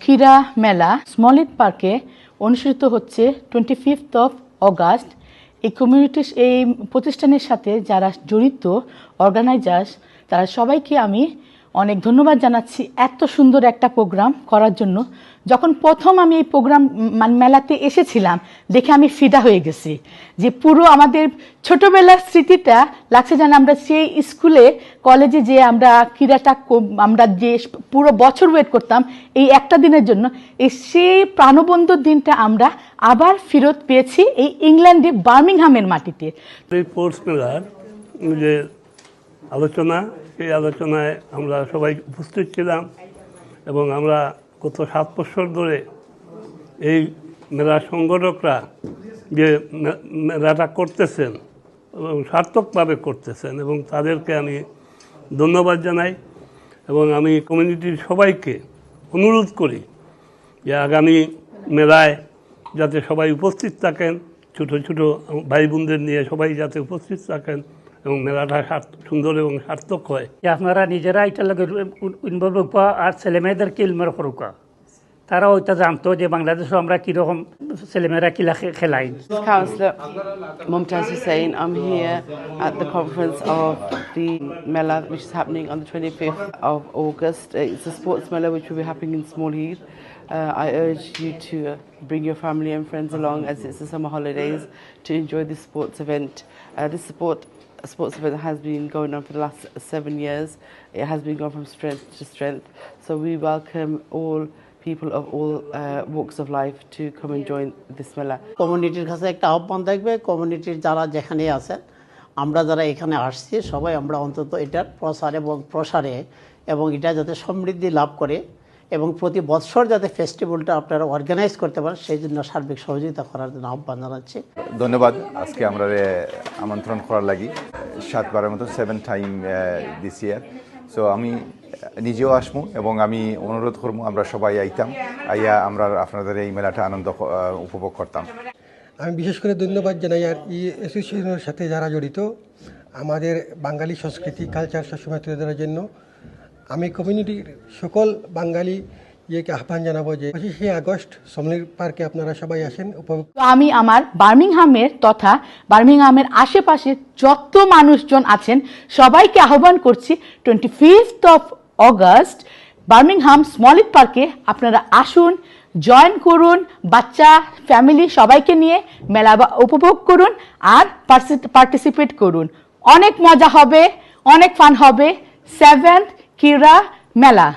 ক্রীড়া মেলা স্মলিট পার্কে অনুষ্ঠিত হচ্ছে টোয়েন্টি ফিফথ অফ অগাস্ট এই কমিউনিটি এই প্রতিষ্ঠানের সাথে যারা জড়িত অর্গানাইজার্স তারা সবাইকে আমি অনেক ধন্যবাদ জানাচ্ছি এত সুন্দর একটা প্রোগ্রাম করার জন্য। যখন প্রথম আমি এই প্রোগ্রাম মানে মেলাতে এসেছিলাম, দেখে আমি ফিদা হয়ে গেছি যে পুরো আমাদের ছোটবেলার স্মৃতিটা লাগছে যেন আমরা সেই স্কুলে, কলেজে যে আমরা ক্রীড়াটা আমরা যে পুরো বছর ওয়েট করতাম, এই একটা দিনের জন্য এই সেই প্রাণবন্ত দিনটা আমরা আবার ফেরত পেয়েছি এই ইংল্যান্ডে বার্মিংহামের মাটিতে। যে আলোচনা, সেই আলোচনায় আমরা সবাই উপস্থিত ছিলাম এবং আমরা গত সাত বছর ধরে এই মেলা সংগঠকরা যে মেলাটা করতেছেন এবং সার্থকভাবে করতেছেন এবং তাদেরকে আমি ধন্যবাদ জানাই এবং আমি কমিউনিটির সবাইকে অনুরোধ করি যে আগামী মেলায় যাতে সবাই উপস্থিত থাকেন, ছোট ছোট ভাই বোনদের নিয়ে সবাই যাতে উপস্থিত থাকেন। এবং মেলাটা সার্থ- সুন্দর এবং সার্থক হয় যে আপনারা নিজেরা এটার লগে ইনভলভ হবা আর ছেলেমেয়েদেরকে ইলমের করুকা তারাও ওইটা জানতো যে বাংলাদেশে আমরা কীরকম ছেলেমেয়েরা কিলা খে- খেলাই Councillor Mumtaz Hussain. I'm here at the conference of the Mela, which is happening on the 25th of August. Uh, It's a sports Mela which will be happening in Small Heath. Uh, I urge you to uh, bring your family and friends along as it's the summer holidays to enjoy this sports event. Uh, this sport sports event has been going on for the last seven years. It has been going from strength to strength. So we welcome all people of all uh, walks of life to come and join this Mela. কমিউনিটির কাছে একটা আহ্বান থাকবে কমিউনিটির যারা যেখানে আছেন আমরা যারা এখানে আসছি সবাই আমরা অন্তত এটার প্রসার এবং প্রসারে এবং এটা যাতে সমৃদ্ধি লাভ করে এবং প্রতি বৎসর যাতে ফেস্টিভ্যালটা আপনারা অর্গানাইজ করতে পারেন সেই জন্য সার্বিক সহযোগিতা করার জন্য আহ্বান জানাচ্ছি। ধন্যবাদ। আজকে আমরা আমন্ত্রণ করার লাগি সাতবারের মতো seven time this year so আমি নিজেও আসমু এবং আমি অনুরোধ করব আমরা সবাই আইতাম। আইয়া আমরা আপনাদের এই মেলাটা আনন্দ উপভোগ করতাম। আমি বিশেষ করে ধন্যবাদ জানাই আর এই অ্যাসোসিয়েশনের সাথে যারা জড়িত আমাদের বাঙালি সংস্কৃতি কালচার সবসময় তুলে ধরার জন্য। আমি কমিউনিটির সকল বাঙালি ইয়েকে আহ্বান জানাব যে পঁচিশে আগস্ট সমলির পার্কে আপনারা সবাই আসেন, উপভোগ আমি আমার বার্মিংহামের তথা বার্মিংহামের আশেপাশে যত মানুষজন আছেন, সবাইকে আহ্বান করছি twenty fifth of August Birmingham small heath পার্কে আপনারা আসুন জয়েন করুন, বাচ্চা ফ্যামিলি সবাইকে নিয়ে মেলা উপভোগ করুন আর পার্টিসিপেট করুন। অনেক মজা হবে, অনেক ফান হবে। সেভেন্থ ক্রীড়া মেলা